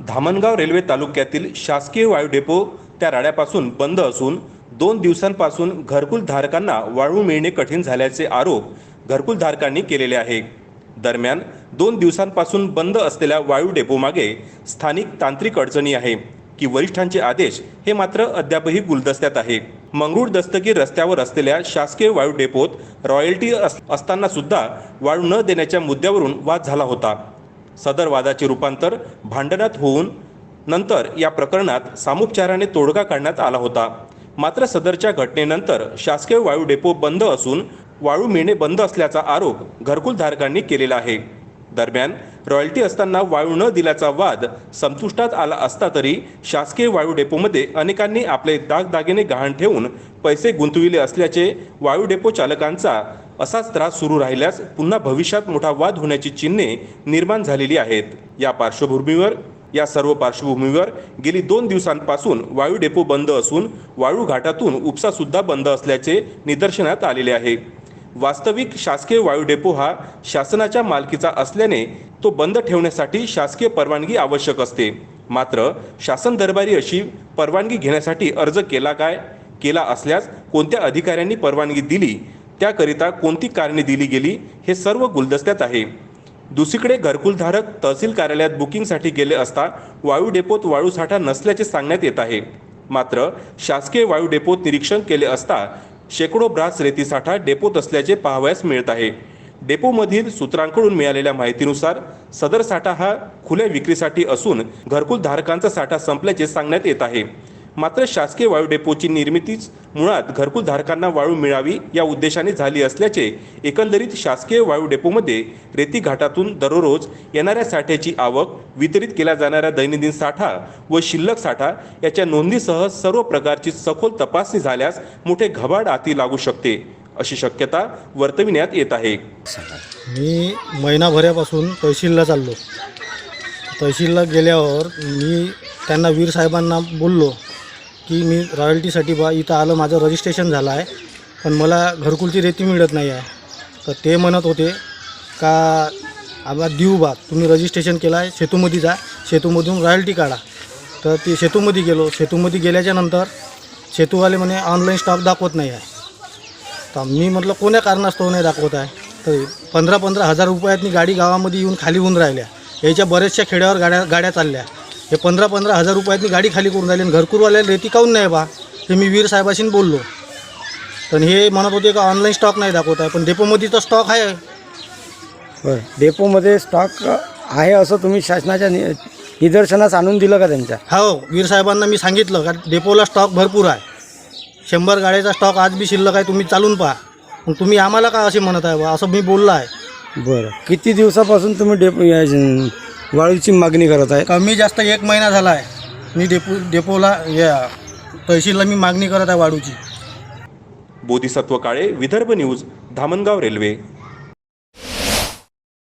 Dhamangaon railway तालुक्यातील शासकीय वायू डेपो त्या राड्यापासून बंद असून दोन दिवसांपासून घरकुल धारकांना वाळू मिळणे कठीण झाल्याचे आरोप घरकुल धारकांनी केलेले आहे. दरम्यान दोन दिवसांपासून बंद असलेल्या वायू डेपोमागे स्थानिक तांत्रिक अडचणी आहे की वरिष्ठांचे आदेश हे मात्र अद्यापही गुलदस्त्यात आहे. मंगरूळ दस्तगीर रस्त्यावर असलेल्या शासकीय वायू डेपोत रॉयल्टी अस असताना सुद्धा वाळू न देण्याच्या मुद्द्यावरून वाद झाला होता. सदर वादाचे रूपांतर भांडणात होऊन नंतर या प्रकरणात सामुपचाराने तोडगा काढण्यात आला होता. मात्र सदरच्या घटनेनंतर शासकीय वायू डेपो बंद असून वाळू मिळणे बंद असल्याचा आरोप घरकुलधारकांनी केलेला आहे. दरम्यान रॉयल्टी असताना वाळू न दिल्याचा वाद संपुष्टात आला असता तरी शासकीय वायू डेपोमध्ये अनेकांनी आपले दागदागिने गहाण ठेवून पैसे गुंतविले असल्याचे वायू डेपो चालकांचा असाच त्रास सुरू राहिल्यास पुन्हा भविष्यात मोठा वाद होण्याची चिन्हे निर्माण झालेली आहेत. या पार्श्वभूमीवर या सर्व पार्श्वभूमीवर गेली दोन दिवसांपासून वायू डेपो बंद असून वाळू घाटातून उपसासुद्धा बंद असल्याचे निदर्शनात आलेले आहे. वास्तविक शासकीय वायू डेपो हा शासनाच्या मालकीचा असल्याने तो बंद ठेवण्यासाठी शासकीय परवानगी आवश्यक असते. मात्र शासन दरबारी अशी परवानगी घेण्यासाठी अर्ज केला काय? केला असल्यास कोणत्या अधिकाऱ्यांनी परवानगी दिली? त्याकरिता कोणती कारणे दिली गेली हे सर्व गुलदस्त्यात आहे. दुसरीकडे घरकुलधारक तहसील कार्यालयात बुकिंगसाठी गेले असता वायू डेपोत वाळू साठा नसल्याचे सांगण्यात येत आहे. मात्र शासकीय वायू डेपोत निरीक्षण केले असता शेकडो ब्रास रेती साठा डेपोत असल्याचे पाहावयास मिळत आहे. डेपोमधील सूत्रांकडून मिळालेल्या माहितीनुसार सदर साठा हा खुल्या विक्रीसाठी असून घरकुल धारकांचा साठा संपल्याचे सांगण्यात येत आहे. मात्र शासकीय वायू डेपोची निर्मितीच मुळात घरकुल धारकांना वाळू मिळावी या उद्देशाने झाली असल्याचे एकंदरीत शासकीय वायू डेपोमध्ये रेती घाटातून दररोज येणाऱ्या साठ्याची आवक वितरित केला जाणारा दैनंदिन साठा व शिल्लक साठा याच्या नोंदीसह सर्व प्रकारची सखोल तपासणी झाल्यास मोठे घबाड आती लागू शकते अशी शक्यता वर्तविण्यात येत आहे. मी महिनाभरापासून तहसीलला चाललो. तहसीलला गेल्यावर मी त्यांना वीर साहेबांना बोललो. की मी रॉयल्टीसाठी बा इथं आलं माझं रजिस्ट्रेशन झालं आहे. पण मला घरकुलची रेती मिळत नाही आहे. तर ते म्हणत होते का आबा देऊ बा तुम्ही रजिस्ट्रेशन केलं आहे सेतूमध्ये जा सेतूमधून रॉयल्टी काढा. तर ते सेतूमध्ये गेलो. सेतूमध्ये गेल्याच्यानंतर सेतूवाले म्हणे ऑनलाईन स्टॉक दाखवत नाही आहे. तर मी म्हटलं कोण्या कारणास्तव नाही दाखवत आहे? तर पंधरा पंधरा हजार रुपयातनी गाडी गावामध्ये येऊन खाली होऊन राहिल्या. याच्या बऱ्याचशा खेड्यावर गाड्या गाड्या चालल्या. हे पंधरा पंधरा हजार रुपयातनी गाडी खाली करून राहिली आणि घरकुरवाल्याला रेती काऊन नाही बा? हे मी वीर साहेबाशी बोललो. तर हे म्हणत होते का ऑनलाईन स्टॉक नाही दाखवत आहे पण डेपोमध्ये तर स्टॉक आहे. बरं डेपोमध्ये स्टॉक आहे असं तुम्ही शासनाच्या नि निदर्शनास आणून दिलं का त्यांच्या? हो वीर साहेबांना मी सांगितलं का डेपोला स्टॉक भरपूर आहे. शंभर गाड्याचा स्टॉक आज बी शिल्लक आहे तुम्ही चालून पहा. मग तुम्ही आम्हाला का असे म्हणत आहे बा? असं मी बोललो आहे. बरं किती दिवसापासून तुम्ही डेपो या वाळूची मागणी करत आहे. कमी जास्त एक महिना झाला आहे. मी डेपो डेपोला या तहसीलला मी मागणी करत आहे वाढूची बोधिसत्व काळे विदर्भ न्यूज धामणगाव रेल्वे.